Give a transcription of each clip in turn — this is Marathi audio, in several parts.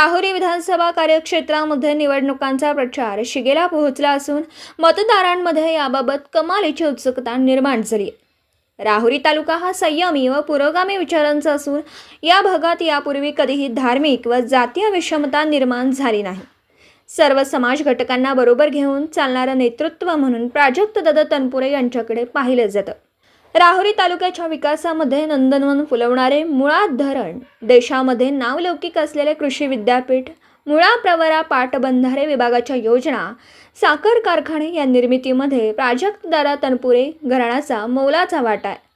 राहुरी विधानसभा कार्यक्षेत्रामध्ये निवडणुकांचा प्रचार शिगेला पोहोचला असून मतदारांमध्ये याबाबत कमालीची उत्सुकता निर्माण झाली. राहुरी तालुका हा संयमी व पुरोगामी विचारांचा असून या भागात यापूर्वी कधीही धार्मिक व जातीय विषमता निर्माण झाली नाही. सर्व समाज घटकांना बरोबर घेऊन चालणारं नेतृत्व म्हणून प्राजक्त दत्त तनपुरे यांच्याकडे पाहिलं जातं. राहुरी तालुक्याच्या विकासामध्ये नंदनवन फुलवणारे मुळा धरण देशामध्ये नावलौकिक असलेले कृषी विद्यापीठ मुळा प्रवरा पाटबंधारे विभागाच्या योजना साखर कारखाने या निर्मितीमध्ये प्राजक्त दारा तनपुरे घराण्याचा मोलाचा वाटा आहे.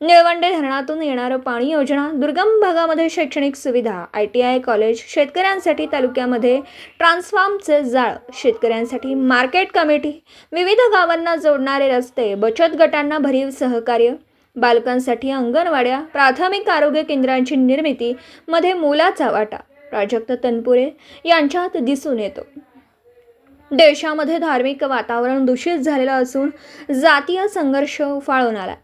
निळवंडे धरणातून येणारं पाणी योजना दुर्गम भागामध्ये शैक्षणिक सुविधा आय टी आय कॉलेज शेतकऱ्यांसाठी तालुक्यामध्ये ट्रान्सफॉर्मचे जाळ शेतकऱ्यांसाठी मार्केट कमिटी विविध गावांना जोडणारे रस्ते बचत गटांना भरीव सहकार्य बालकांसाठी अंगणवाड्या प्राथमिक आरोग्य केंद्रांची निर्मिती मध्ये मोलाचा वाटा प्राजक्त तनपुरे यांच्यात दिसून येतो. देशामध्ये धार्मिक वातावरण दूषित झालेलं असून जातीय संघर्ष उफाळून आला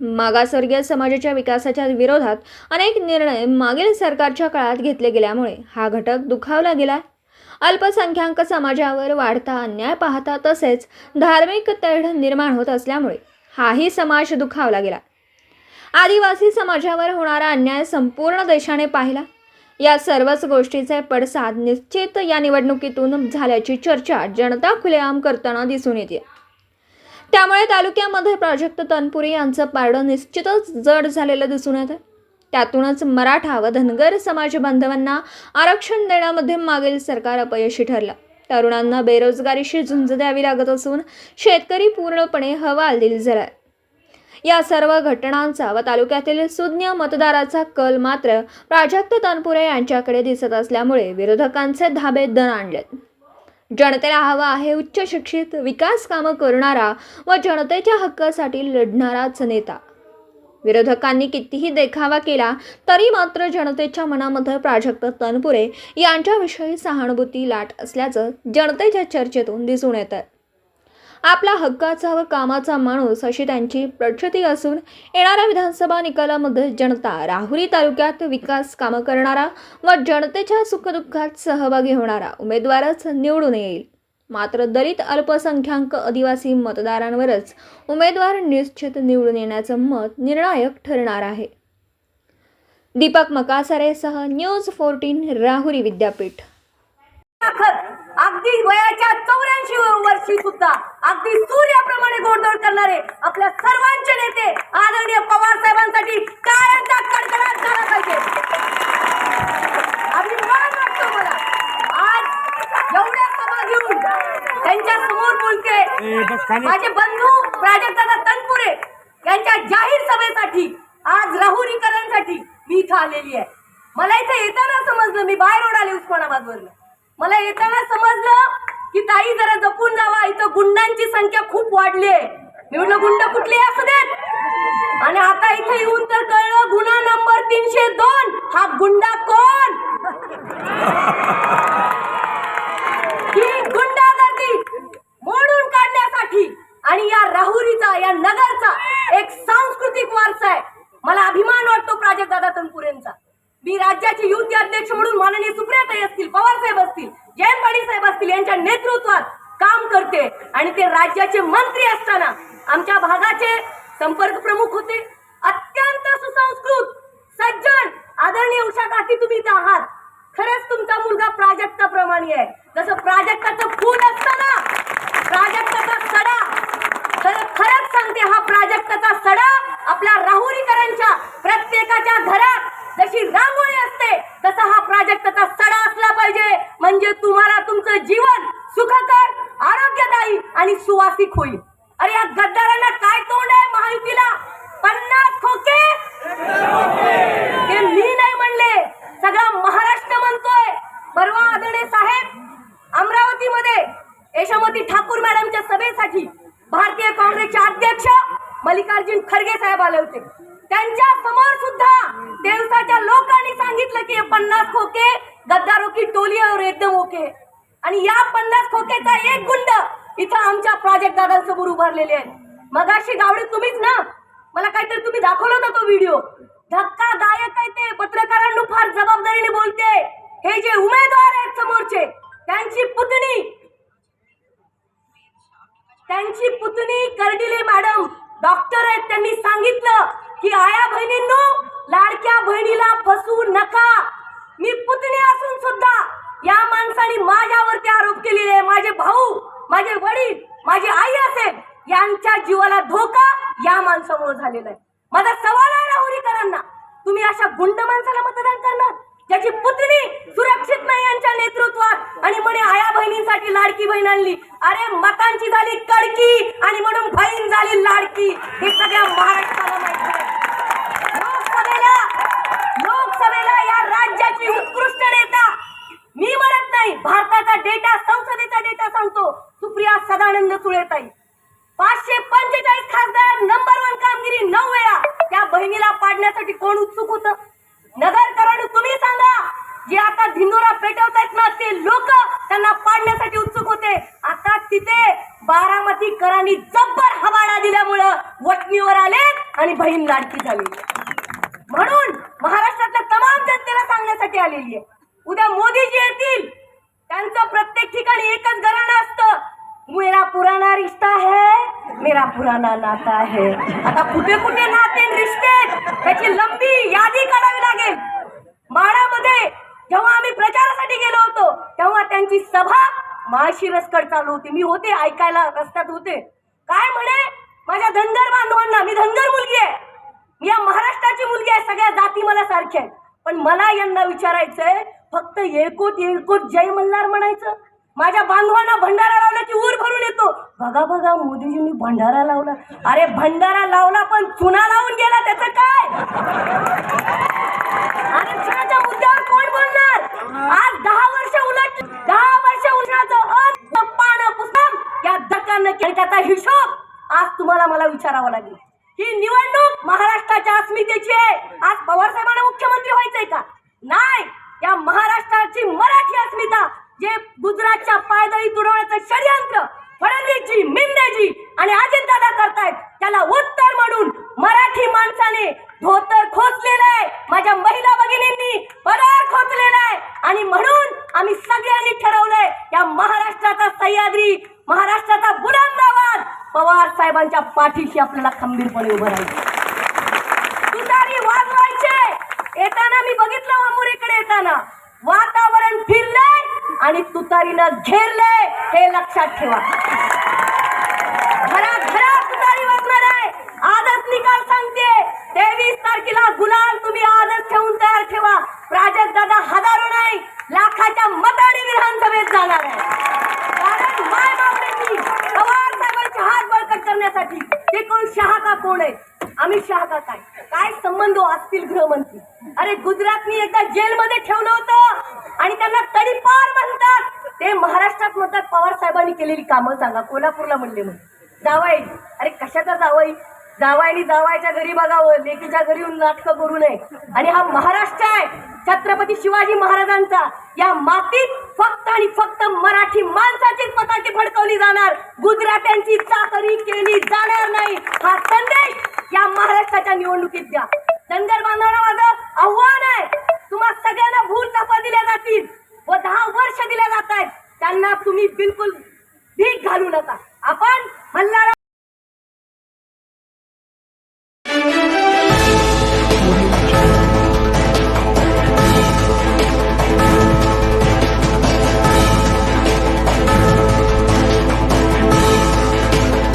मागासवर्गीय समाजाच्या विकासाच्या विरोधात अनेक निर्णय मागील सरकारच्या काळात घेतले गेल्यामुळे हा घटक दुखावला गेला. अल्पसंख्याक समाजावर वाढता अन्याय पाहता तसेच धार्मिक तेढ निर्माण होत असल्यामुळे हाही समाज दुखावला गेला. आदिवासी समाजावर होणारा अन्याय संपूर्ण देशाने पाहिला. या सर्वच गोष्टीचे पडसाद निश्चित या निवडणुकीतून झाल्याची चर्चा जनता खुलेआम करताना दिसून येते. त्यामुळे तालुक्यामध्ये प्राजक्त तनपुरी यांचं पारडं निश्चितच जड झालेलं दिसून येतं त्यातूनच मराठा व धनगर समाज बांधवांना आरक्षण देण्यामध्ये मागील सरकार अपयशी ठरलं. तरुणांना बेरोजगारीशी झुंज द्यावी लागत असून शेतकरी पूर्णपणे हवालदिल झाला या सर्व घटनांचा व तालुक्यातील सुज्ञ मतदाराचा कल मात्र प्राजक्त तनपुरे यांच्याकडे दिसत असल्यामुळे विरोधकांचे धाबे दण आणलेत. जनतेला हवा आहे उच्च शिक्षित विकास कामं करणारा व जनतेच्या हक्कासाठी लढणाराच नेता. विरोधकांनी कितीही देखावा केला तरी मात्र जनतेच्या मनामध्ये प्राजक्त तनपुरे यांच्याविषयी सहानुभूती लाट असल्याचं जनतेच्या चर्चेतून दिसून येतं आपला हक्काचा व कामाचा माणूस अशी त्यांची प्रचिती असून येणाऱ्या विधानसभा निकालामध्ये जनता राहुरी तालुक्यात विकास कामं करणारा व जनतेच्या सुखदुःखात सहभागी होणारा उमेदवारच निवडून येईल. मात्र दलित अल्पसंख्याक आदिवासी मतदारांवरच उमेदवार निश्चित निवडून येण्याचं मत निर्णायक ठरणार आहे. दीपक मकासरेसह न्यूज फोर्टीन राहुरी विद्यापीठ. अगदी वयाच्या चौऱ्याऐंशी वर्षी सुद्धा अगदी सूर्याप्रमाणे गोडदोड करणारे आपल्या सर्वांचे नेते आदरणीय पवार साहेबांसाठी टाळ्यांचा कडकडाट झाला पाहिजे. अभिमान वाटतो मला. आज एवढ्या सभा घेऊन त्यांच्यासमोर बोलते. माझे बंधू प्राजक्ता तनपुरे यांच्या जाहीर सभेसाठी आज राहुरीकरांसाठी मी इथं आलेली आहे. मला इथे येताना समजलं मी बाय रोड आले उस्मानाबाद वरनं मला येताना समजलं की ताई जरा जपून जावा इथं गुंडांची संख्या खूप वाढली आहे. मी म्हटलं गुंड कुठले असू देत? आणि आता इथे येऊन तर कळलं गुन्हा नंबर तीनशे दोन. हा गुंडा कोण? ही गुंडागर्दी मोडून काढण्यासाठी आणि या राहुरीचा या नगरचा एक सांस्कृतिक वारसा आहे. मला अभिमान वाटतो प्राजक्तदादा तनपुरेंचा. मी राज्याचे युती अध्यक्ष म्हणून माननीय सुप्रियाताई असतील पवार साहेब असतील जयंत पाटील साहेब असतील यांच्या नेतृत्वात काम करते आणि ते राज्याचे मंत्री असताना आमच्या भागाचे संपर्क प्रमुख होते. अत्यंत सुसंस्कृत सज्जन आदरणीय उषा काकी तुम्ही इथं आहात. खरंच तुमचा मुलगा प्राजक्ताप्रमाणे आहे. जसं प्राजक्ताचं फूल असतं ना प्राजक्ताचा सडा. खरं खरंच सांगते हा प्राजक्ताचा सडा आपल्या राहुरीकरांच्या प्रत्येकाच्या घरात जशी रांगोळी असते तसा हा प्राजक्ताचा सडा असला पाहिजे. म्हणजे तुम्हाला तुमचं जीवन सुखकर आरोग्यदायी आणि सुवासिक होईल. अरे या गद्दारांना काय तोंड आहे महायुतीला पन्नास खोके? हे मी नाही म्हणले. सगळा महाराष्ट्र म्हणतोय. परवा आदरणे साहेब अमरावतीमध्ये यशोमती ठाकूर मॅडमच्या सभेसाठी भारतीय काँग्रेसचे अध्यक्ष मल्लिकार्जुन खरगे साहेब आले होते. त्यांच्यासमोर सुद्धा देवसाच्या लोकांनी सांगितलं की हे पन्नास खोके गद्दारो की टोली और एकदम ओके. आणि या पन्नास खोकेचा एक गुंड इथं आमच्या प्राजक्त दादांसमोर उभारलेले आहे मगाशी गावडे तुम्हीच ना? मला काहीतरी तुम्ही दाखवलं होता तो व्हिडिओ धक्कादायक आहे ते. पत्रकारांना फार जबाबदारीने बोलते. हे जे उमेदवार आहेत समोरचे त्यांची पुतणी. त्यांची पुतणी कर्डिले मॅडम. डॉक्टर आहेत त्यांनी सांगितलं की आया बहिणींनो लाडक्या बहिणीला फसवू नका. मी पुतणी असून सुद्धा या माणसाने माझ्यावरती आरोप केलेले आहे. माझे भाऊ माझे वडील माझी आई असेल यांच्या जीवाला धोका या माणसामुळे झालेला आहे. माझा सवाल आहे राहुरीकरांना तुम्ही अशा गुंड माणसाला मतदान करणार? ज्याची पुतणी सुरक्षित नाही यांच्या नेतृत्वात. आणि म्हणे आया बहिणींसाठी लाडकी बहीण आणली. अरे मतांची झाली कडकी. आणि म्हणून बहीण होती हे सगळ्या महाराष्ट्राला माहिती आहे लोकसभेला लोकसभेला या राज्याची उत्कृष्ट नेता मी म्हणत नाही भारताचा डेटा संसदेचा डेटा सांगतो सुप्रिया सदानंद सुळेताई. पाचशे पंचेचाळीस खासदार नंबर वन कामगिरी नऊ वेळा त्या बहिणीला पाडण्यासाठी कोण उत्सुक होत? नगरकरण तुम्ही सांगा. जे आता धिंदोरा पेटवत आहेत ना ते लोक त्यांना पाडण्यासाठी उत्सुक होते. आता तिथे बारामतीकरांनी जब्बर हवाडा दिल्यामुळं वटणीवर आले आणि बहीण लाडकी झाली. म्हणून महाराष्ट्रातल्या तमाम जनतेला सांगण्यासाठी आलेली आहे. उद्या मोदीजी येतील. त्यांचं प्रत्येक ठिकाणी एकच घराणं असतं. मेरा पुराना रिश्ता है मेरा पुराना नाता है. आता कुठे कुठे नाते रिश्ते त्याची लंबी यादी काढावी लागेल. माळामध्ये जेव्हा आम्ही प्रचारासाठी गेलो होतो तेव्हा सभा माळशिरसकड चालू होती. मी होते ऐकायला रस्त्यात होते. काय म्हणे? माझ्या धनगर बांधवांना मी धनगर मुलगी आहे. मी या महाराष्ट्राची मुलगी आहे सगळ्या जाती मला सारख्या आहेत. पण मला यांना विचारायचंय फक्त येळकोट येळकोट जय मल्हार म्हणायचं. माझ्या बांधवांना भंडारा लावला की ऊर भरून येतो. बघा बघा मोदीजींनी भंडारा लावला. अरे भंडारा लावला पण चुना लावून गेला त्याचं काय? आरक्षणाच्या मुद्द्यावर आज दहा वर्ष उलट दहा वर्ष उलटाचं पान पुस्तक या धक्कानं त्याचा हिशोब आज तुम्हाला मला विचारावा लागेल. ही निवडणूक महाराष्ट्राच्या अस्मितेची आहे. आज पवार साहेबांना मुख्यमंत्री व्हायचंय का? नाही. या महाराष्ट्राची मराठी अस्मिता जे गुजरातच्या पायदळी तुडवण्याचं षडयंत्र फडणवीसजी मिंदेजी आणि अजितदादा करतायत त्याला उत्तर म्हणून मराठी माणसाने धोतर खोचलेलं आहे. माझ्या महिला भगिनींनी पदार खोचलेला आहे. आणि म्हणून आम्ही सगळ्यांनी ठरवलंय या महाराष्ट्राचा सह्याद्री महाराष्ट्राचा बुलंदावाद पवार साहेबांच्या पाठीशी आपल्याला खंबीरपणे उभं राहील तुतारी वाजवायचे येताना मी बघितलं वामुरीकडे येताना. वातावरण फिरलंय आणि तुतारीनं घेरलंय. हे लक्षात ठेवा घरात घरात तुतारी वाजणार आहे आजच निकाल सांगते तेवीस गुलाल तुम्ही आजच ठेवून तयार ठेवा. प्राजक्त दादा हजारो नाही लाखाच्या मताने विधानसभेत जाणार आहे. कारण माय बापरेची पवार साहेबांची हात बळकट करण्यासाठी ते कोण शहा का कोण आहे? आम्ही शहा का काय? काय संबंध हो असतील गृहमंत्री? अरे गुजरातनी एकदा जेलमध्ये ठेवलं होतं आणि त्यांना तडीपार म्हणतात. ते महाराष्ट्रात म्हणतात पवार साहेबांनी केलेली कामं सांगा. कोल्हापूरला म्हणले म्हणून. जावाई. अरे कशाचा जावाई? जावाईनी जावायच्या घरी बघावं लेकीच्या घरी येऊन नाटकं करू नये. आणि हा महाराष्ट्र आहे छत्रपती शिवाजी महाराजांचा. या मातीत फक्त आणि फक्त मराठी माणसाचीच पताकी फडकवली जाणार. गुजरात्यांची चाकरी केली जाणार नाही. हा संदेश या महाराष्ट्राच्या निवडणुकीत द्या. धनगर बांधवांना माझं आव्हान आहे. तुम्हा सगळ्यांना भूल तपा दिल्या जातील व दहा वर्ष दिल्या जात आहेत. त्यांना तुम्ही बिलकुल भीक घालू नका. आपण मल्हार